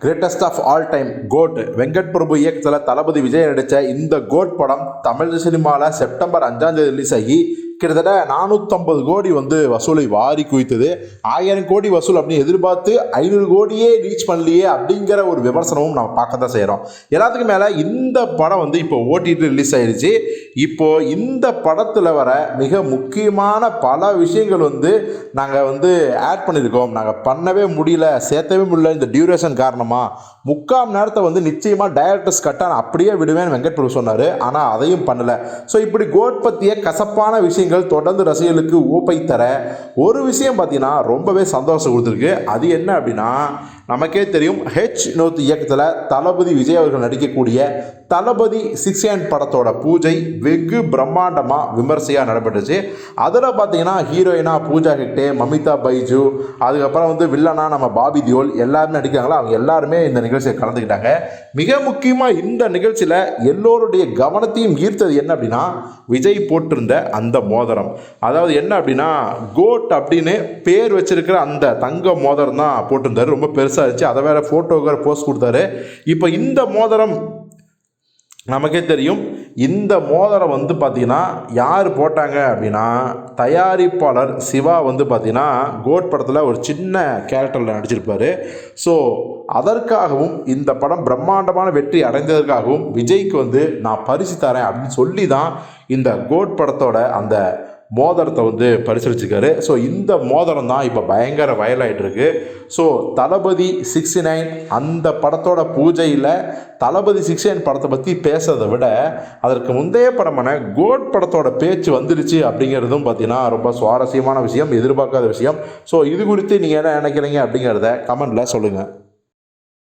Greatest of all time GOAT Venkat Prabhu இயக்கத்தில் தளபதி விஜய் நடித்த இந்த கோட் படம் தமிழ் சினிமாவில் செப்டம்பர் அஞ்சாம் தேதி ரிலீஸ் ஆகி கிட்டத்தட்ட நானூற்றம்பது கோடி வந்து வசூலை வாரி குவித்தது. ஆயிரம் கோடி வசூல் அப்படின்னு எதிர்பார்த்து ஐநூறு கோடியே ரீச் பண்ணலையே அப்படிங்கிற ஒரு விமர்சனமும் நம்ம பார்க்க தான் செய்கிறோம் எல்லாத்துக்கும் மேலே இந்த படம் வந்து இப்போ ஓடிடி ரிலீஸ் ஆயிடுச்சு இப்போ இந்த படத்தில் வர மிக முக்கியமான பல விஷயங்கள் வந்து நாங்கள் வந்து ஆட் பண்ணியிருக்கோம் நாங்கள் பண்ணவே முடியல சேர்த்தவே முடியல இந்த டியூரேஷன் காரணமாக முக்கால் நேரத்தை வந்து நிச்சயமாக டைரக்டர்ஸ் கட்டான அப்படியே விடுவேன் வெங்கட் பிரபு சொன்னார். ஆனால் அதையும் பண்ணலை. ஸோ இப்படி கோட் பற்றிய கசப்பான விஷயங்கள் தொடர்ந்து ரசிகர்களுக்கு ஊப்பை தர ஒரு விஷயம் பார்த்தீங்கன்னா ரொம்பவே சந்தோஷம் கொடுத்துருக்கு. அது என்ன அப்படின்னா நமக்கே தெரியும் ஹெச் நோத் இயக்கத்தில் தளபதி விஜய் அவர்கள் நடிக்கக்கூடிய தளபதி சிக்ஸ் ஹேண்ட் படத்தோட பூஜை வெகு பிரம்மாண்டமாக விமர்சையாக நடைபெற்றுச்சு. அதில் பார்த்தீங்கன்னா ஹீரோயினா பூஜா ஹெக்டே மமிதா பைஜு அதுக்கப்புறம் வந்து வில்லனா நம்ம பாபி தியோல் எல்லாருமே நடிக்கிறாங்களா? அவங்க எல்லாருமே இந்த நிகழ்ச்சியை கலந்துக்கிட்டாங்க. மிக முக்கியமாக இந்த நிகழ்ச்சியில் எல்லோருடைய கவனத்தையும் ஈர்த்தது என்ன அப்படின்னா விஜய் போட்டிருந்த அந்த மோதிரம். அதாவது என்ன அப்படின்னா கோட் அப்படின்னு பேர் வச்சிருக்கிற அந்த தங்க மோதிரம் தான் போட்டிருந்தாரு. ரொம்ப பெருசாக இருந்துச்சு. அதை வேற ஃபோட்டோக்கார போஸ்ட் கொடுத்தாரு. இப்போ இந்த மோதிரம் நமக்கே தெரியும். இந்த மோதிரம் வந்து பார்த்திங்கன்னா யார் போட்டாங்க அப்படின்னா தயாரிப்பாளர் சிவா வந்து பார்த்திங்கன்னா கோட் படத்தில் ஒரு சின்ன கேரக்டரில் நடிச்சிருப்பார். ஸோ அதற்காகவும் இந்த படம் பிரம்மாண்டமான வெற்றி அடைந்ததற்காகவும் விஜய்க்கு வந்து நான் பரிசு தரேன் அப்படின்னு சொல்லி தான் இந்த கோட் படத்தோட அந்த மோதிரத்தை வந்து பரிசளிச்சிருக்காரு ஸோ இந்த மோதிரம் தான் இப்போ பயங்கர வயலாகிட்டுருக்கு ஸோ தளபதி சிக்ஸ்டி நைன் அந்த படத்தோட பூஜையில் தளபதி சிக்ஸ்டி நைன் படத்தை பற்றி பேசுறதை விட அதற்கு முந்தைய படமான கோட் படத்தோட பேச்சு வந்துருச்சு அப்படிங்கிறதும் பார்த்தீங்கன்னா ரொம்ப சுவாரஸ்யமான விஷயம் எதிர்பார்க்காத விஷயம். ஸோ இது குறித்து நீங்கள் என்ன நினைக்கிறீங்க அப்படிங்கிறத கமெண்டில் சொல்லுங்கள்